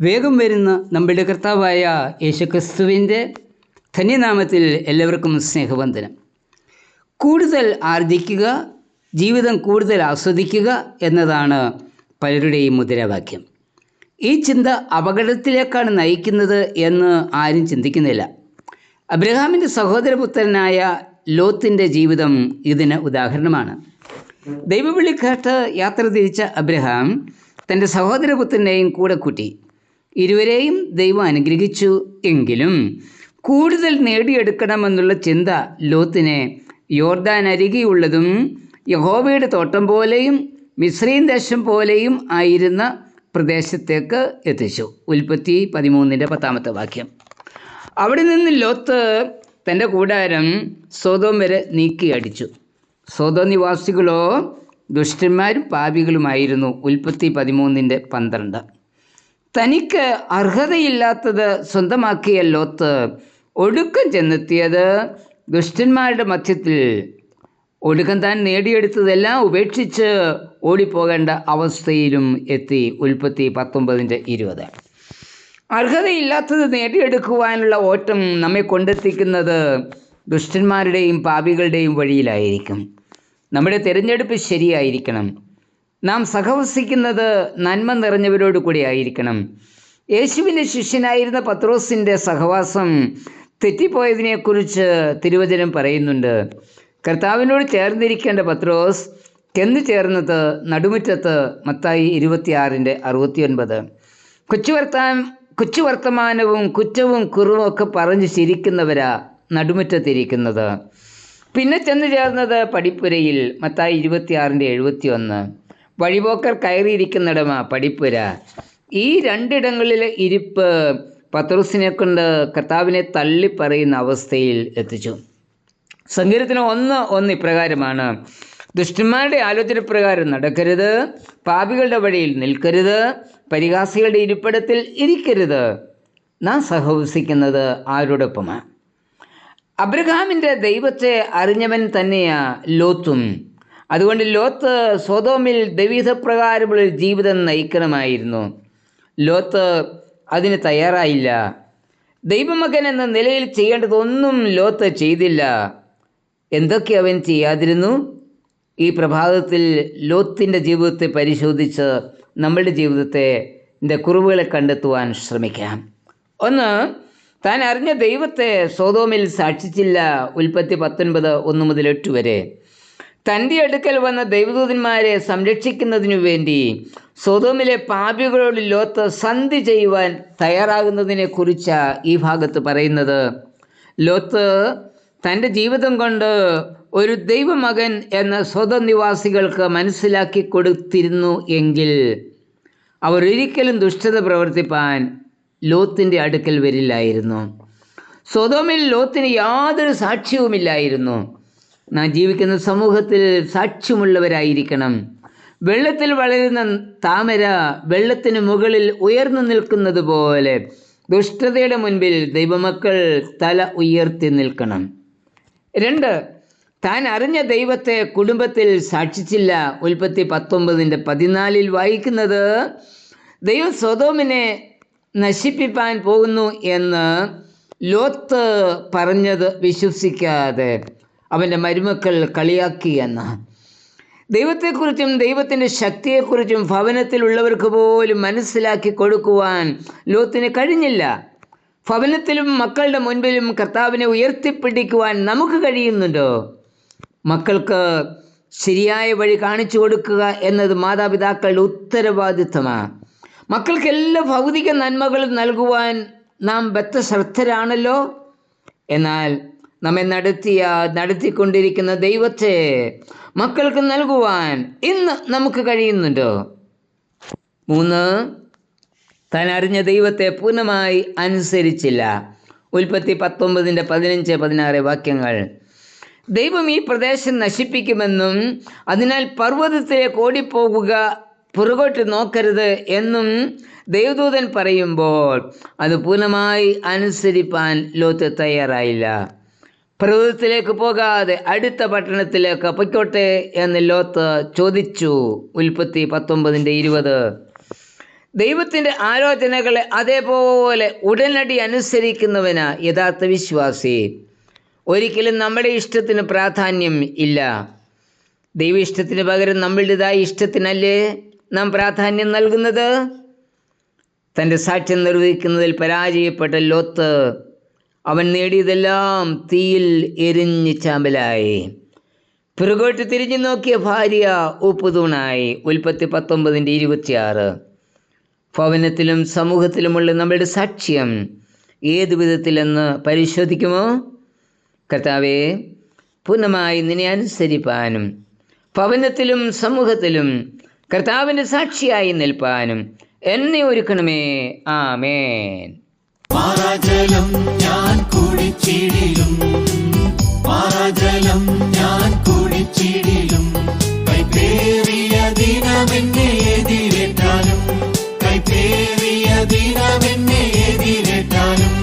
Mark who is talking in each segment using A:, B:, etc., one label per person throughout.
A: വേഗം വരുന്ന നമ്മുടെ കർത്താവായ യേശുക്രിസ്തുവിന്റെ ധന്യനാമത്തിൽ എല്ലാവർക്കും സ്നേഹവന്ദനം. കൂടുതൽ ആർജിക്കുക ജീവിതം കൂടുതൽ ആസ്വദിക്കുക എന്നതാണ് പലരുടെയും മുദ്രാവാക്യം. ഈ ചിന്ത അപകടത്തിലേക്കാണ് നയിക്കുന്നത് എന്ന് ആരും ചിന്തിക്കുന്നില്ല. അബ്രഹാമിന്റെ സഹോദരപുത്രനായ ലോത്തിന്റെ ജീവിതം ഇതിന് ഉദാഹരണമാണ്. ദൈവവിളിക്കാട്ട് കേട്ട് യാത്ര തിരിച്ച അബ്രഹാം തന്റെ സഹോദരപുത്രനെയും കൂടെ കൂട്ടി. ഇരുവരെയും ദൈവം അനുഗ്രഹിച്ചു എങ്കിലും കൂടുതൽ നേടിയെടുക്കണമെന്നുള്ള ചിന്ത ലോത്തിനെ യോർദാൻ അരികെയുള്ളതും യഹോവയുടെ തോട്ടം പോലെയും മിശ്രീം ദേശം പോലെയും ആയിരുന്ന പ്രദേശത്തേക്ക് എത്തിച്ചു. ഉൽപ്പത്തി പതിമൂന്നിന്റെ പത്താമത്തെ വാക്യം. അവിടെ നിന്ന് ലോത്ത് തന്റെ കൂടാരം സ്വതം വരെ നീക്കി അടിച്ചു. സ്വതോ നിവാസികളോ ദുഷ്ടന്മാരും പാപികളുമായിരുന്നു. ഉൽപ്പത്തി പതിമൂന്നിന്റെ പന്ത്രണ്ട്. തനിക്ക് അർഹതയില്ലാത്തത് സ്വന്തമാക്കിയ ലോത്ത് ഒടുക്കം ചെന്നെത്തിയത് ദുഷ്ടന്മാരുടെ മധ്യത്തിൽ. ഒടുക്കം താൻ നേടിയെടുത്തതെല്ലാം ഉപേക്ഷിച്ച് ഓടിപ്പോകേണ്ട അവസ്ഥയിലും എത്തി ഉൽപ്പത്തി പത്തൊമ്പതിന്റെ ഇരുപത്. അർഹതയില്ലാത്തത് നേടിയെടുക്കുവാനുള്ള ഓട്ടം നമ്മെ കൊണ്ടെത്തിക്കുന്നത് ദുഷ്ടന്മാരുടെയും പാപികളുടെയും വഴിയിലായിരിക്കും. നമ്മുടെ തിരഞ്ഞെടുപ്പ് ശരിയായിരിക്കണം. നാം സഹവസിക്കുന്നത് നന്മ നിറഞ്ഞവരോട് കൂടി ആയിരിക്കണം. യേശുവിന്റെ ശിഷ്യനായിരുന്ന പത്രോസിന്റെ സഹവാസം തെറ്റിപ്പോയതിനെക്കുറിച്ച് തിരുവചനം പറയുന്നുണ്ട്. കർത്താവിനോട് ചേർന്നിരിക്കേണ്ട പത്രോസ് കെന്ന് ചേർന്നത് നടുമുറ്റത്ത് മത്തായി ഇരുപത്തിയാറിന്റെ അറുപത്തിയൊൻപത്. കൊച്ചുവർത്താൻ കൊച്ചുവർത്തമാനവും കൊച്ചു കുറ്റവും കുറവും ഒക്കെ പറഞ്ഞ് ചിരിക്കുന്നവരാ നടുമുറ്റത്തിരിക്കുന്നത്. പിന്നെ ചെന്ന് ചേർന്നത് പടിപ്പുരയിൽ മത്തായി ഇരുപത്തിയാറിന്റെ എഴുപത്തി ഒന്ന് വഴിപോക്കർ കയറിയിരിക്കുന്നിടമ പടിപ്പുര ഈ രണ്ടിടങ്ങളിലെ ഇരിപ്പ് പത്രോസിനെ കൊണ്ട് കർത്താവിനെ തള്ളിപ്പറയുന്ന അവസ്ഥയിൽ എത്തിച്ചു. സങ്കീർത്തനം ഒന്ന് ഒന്ന് ഇപ്രകാരമാണ്. ദുഷ്ടന്മാരുടെ ആലോചന പ്രകാരം നടക്കരുത് പാപികളുടെ വഴിയിൽ നിൽക്കരുത് പരിഹാസികളുടെ ഇരിപ്പിടത്തിൽ ഇരിക്കരുത്. നാം സഹവസിക്കുന്നത് ആരോടൊപ്പമാണ് അബ്രഹാമിന്റെ ദൈവത്തെ അറിഞ്ഞവൻ തന്നെയാ ലോത്തും. അതുകൊണ്ട് ലോത്ത് സ്വതോമിൽ ദൈവീതപ്രകാരമുള്ള ഒരു ജീവിതം നയിക്കണമായിരുന്നു. ലോത്ത് അതിന് തയ്യാറായില്ല. ദൈവമകൻ എന്ന നിലയിൽ ചെയ്യേണ്ടതൊന്നും ലോത്ത് ചെയ്തില്ല. എന്തൊക്കെ അവൻ ചെയ്യാതിരുന്നു? ഈ പ്രഭാതത്തിൽ ലോത്തിന്റെ ജീവിതത്തെ പരിശോധിച്ച് നമ്മളുടെ ജീവിതത്തെ കുറവുകളെ കണ്ടെത്തുവാൻ ശ്രമിക്കാം. ഒന്ന് താൻ അറിഞ്ഞ ദൈവത്തെ സ്വതോമിൽ സാക്ഷിച്ചില്ല ഉൽപ്പത്തി പത്തൊൻപത് ഒന്ന് മുതൽ എട്ട് വരെ. തന്റെ അടുക്കൽ വന്ന ദൈവദൂതന്മാരെ സംരക്ഷിക്കുന്നതിനു വേണ്ടി സ്വതോമിലെ പാപികളോട് ലോത്ത് സന്ധി ചെയ്യുവാൻ തയ്യാറാകുന്നതിനെ കുറിച്ചാണ് ഈ ഭാഗത്ത് പറയുന്നത്. ലോത്ത് തന്റെ ജീവിതം കൊണ്ട് ഒരു ദൈവമകൻ എന്ന സ്വതം നിവാസികൾക്ക് മനസ്സിലാക്കി കൊടുത്തിരുന്നു എങ്കിൽ അവർ ഒരിക്കലും ദുഷ്ടത പ്രവർത്തിപ്പാൻ ലോത്തിന്റെ അടുക്കൽ വരില്ലായിരുന്നു. സ്വതോമിൽ ലോത്തിന് യാതൊരു സാക്ഷ്യവുമില്ലായിരുന്നു. നാം ജീവിക്കുന്ന സമൂഹത്തിൽ സാക്ഷ്യമുള്ളവരായിരിക്കണം. വെള്ളത്തിൽ വളരുന്ന താമര വെള്ളത്തിന് മുകളിൽ ഉയർന്നു നിൽക്കുന്നത് പോലെ ദുഷ്ടതയുടെ മുൻപിൽ ദൈവമക്കൾ തല ഉയർത്തി നിൽക്കണം. രണ്ട് താൻ അറിഞ്ഞ ദൈവത്തെ കുടുംബത്തിൽ സാക്ഷിച്ചില്ല. ഉൽപ്പത്തി പത്തൊമ്പതിന്റെ പതിനാലിൽ വായിക്കുന്നത് ദൈവം സ്വതോമിനെ നശിപ്പിപ്പാൻ പോകുന്നു എന്ന് ലോത്ത് പറഞ്ഞത് വിശ്വസിക്കാതെ. അവന്റെ മരുമക്കൾ കളിയാക്കി എന്ന്. ദൈവത്തെക്കുറിച്ചും ദൈവത്തിന്റെ ശക്തിയെക്കുറിച്ചും ഭവനത്തിലുള്ളവർക്ക് പോലും മനസ്സിലാക്കി കൊടുക്കുവാൻ ലോത്തിന് കഴിഞ്ഞില്ല. ഭവനത്തിലും മക്കളുടെ മുൻപിലും കർത്താവിനെ ഉയർത്തിപ്പിടിക്കുവാൻ നമുക്ക് കഴിയുന്നുണ്ടോ? മക്കൾക്ക് ശരിയായ വഴി കാണിച്ചു കൊടുക്കുക എന്നത് മാതാപിതാക്കളുടെ ഉത്തരവാദിത്തമാണ് മക്കൾക്ക് എല്ലാ ഭൗതിക നന്മകളും നൽകുവാൻ നാം ബദ്ധശ്രദ്ധരാണല്ലോ? എന്നാൽ നമ്മെ നടത്തിയ നടത്തിക്കൊണ്ടിരിക്കുന്ന ദൈവത്തെ മക്കൾക്ക് നൽകുവാൻ ഇന്ന് നമുക്ക് കഴിയുന്നുണ്ടോ? മൂന്ന് താൻ അറിഞ്ഞ ദൈവത്തെ പൂർണമായി അനുസരിച്ചില്ല. ഉൽപ്പത്തി പത്തൊമ്പതിന്റെ പതിനഞ്ച് പതിനാറ് വാക്യങ്ങൾ. ദൈവം ഈ പ്രദേശം നശിപ്പിക്കുമെന്നും അതിനാൽ പർവതത്തിലേക്ക് ഓടിപ്പോകുക പുറകോട്ട് നോക്കരുത് എന്നും ദൈവദൂതൻ പറയുമ്പോൾ അത് പൂർണമായി അനുസരിപ്പാൻ ലോത്ത് തയ്യാറായില്ല. പർവതത്തിലേക്ക് പോകാതെ അടുത്ത പട്ടണത്തിലേക്ക് പൊയ്ക്കോട്ടെ എന്ന് ലോത്ത് ചോദിച്ചു. ഉൽപ്പത്തി പത്തൊമ്പതിന്റെ ഇരുപത്. ദൈവത്തിന്റെ ആലോചനകളെ അതേപോലെ ഉടനടി അനുസരിക്കുന്നവന് യഥാർത്ഥ വിശ്വാസി. ഒരിക്കലും നമ്മുടെ ഇഷ്ടത്തിന് പ്രാധാന്യം ഇല്ല. ദൈവ ഇഷ്ടത്തിന് പകരം നമ്മളുടേതായ ഇഷ്ടത്തിനല്ലേ നാം പ്രാധാന്യം നൽകുന്നത്? തന്റെ സാക്ഷ്യം നിർവഹിക്കുന്നതിൽ പരാജയപ്പെട്ട ലോത്ത് അവൻ നേടിയതെല്ലാം തീയിൽ എരിഞ്ഞ് ചാമ്പലായി. പുറകോട്ട് തിരിഞ്ഞു നോക്കിയ ഭാര്യ ഉപ്പുതൂണായി ഉൽപ്പത്തി പത്തൊമ്പതിന്റെ ഇരുപത്തിയാറ്. ഭവനത്തിലും സമൂഹത്തിലുമുള്ള നമ്മളുടെ സാക്ഷ്യം ഏതു വിധത്തിലെന്ന് പരിശോധിക്കുമോ? കർത്താവെ പൂർണമായി നിന്നെ അനുസരിപ്പാനും ഭവനത്തിലും സമൂഹത്തിലും കർത്താവിന്റെ സാക്ഷിയായി നിൽപ്പാനും എന്നെ ഒരുക്കണമേ. ആമേൻ.
B: മാറാജലം ഞാൻ കുടിച്ചിടിലും മാറാജലം ഞാൻ കുടിച്ചിടിലും കൈപ്പേറിയ ദിനമെന്നെ എതിരേറ്റാലും കൈപ്പേറിയ ദിനമെന്നെ എതിരേറ്റാലും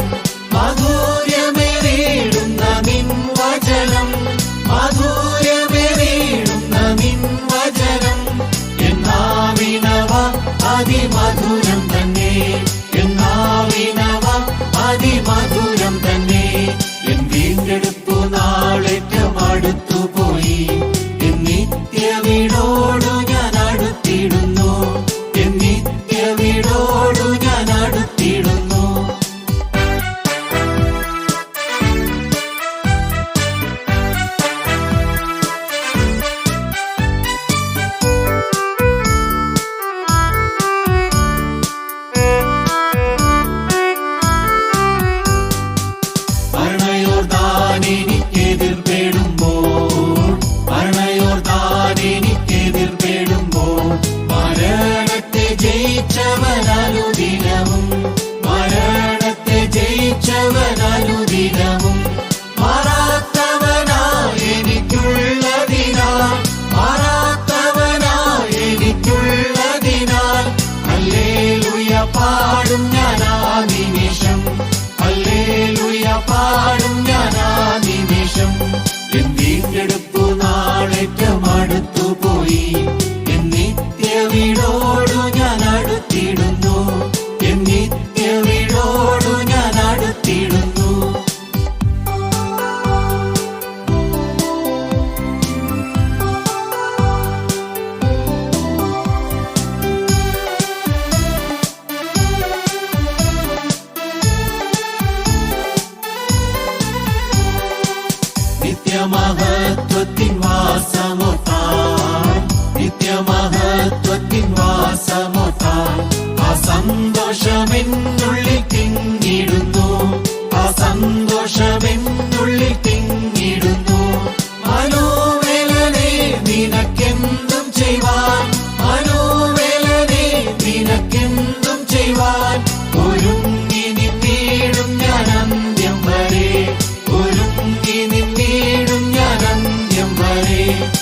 B: Money.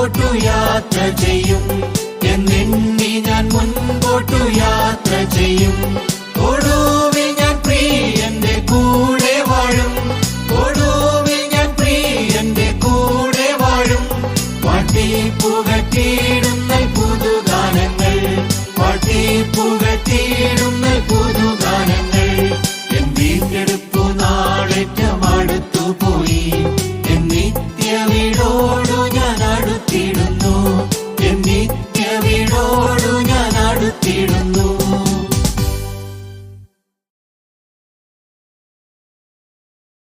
B: മുൻപോട്ടു യാത്ര ചെയ്യും. എന്നെണ്ണി ഞാൻ മുൻപോട്ടു യാത്ര ചെയ്യും. ഒടുവിൽ ഞാൻ പ്രിയന്റെ കൂടെ വാഴും. ഒടുവിൽ ഞാൻ പ്രിയന്റെ കൂടെ വാഴും. പട്ടി പുകട്ടിയിടുന്ന പുതുഗാനങ്ങൾ പട്ടി പുകട്ടി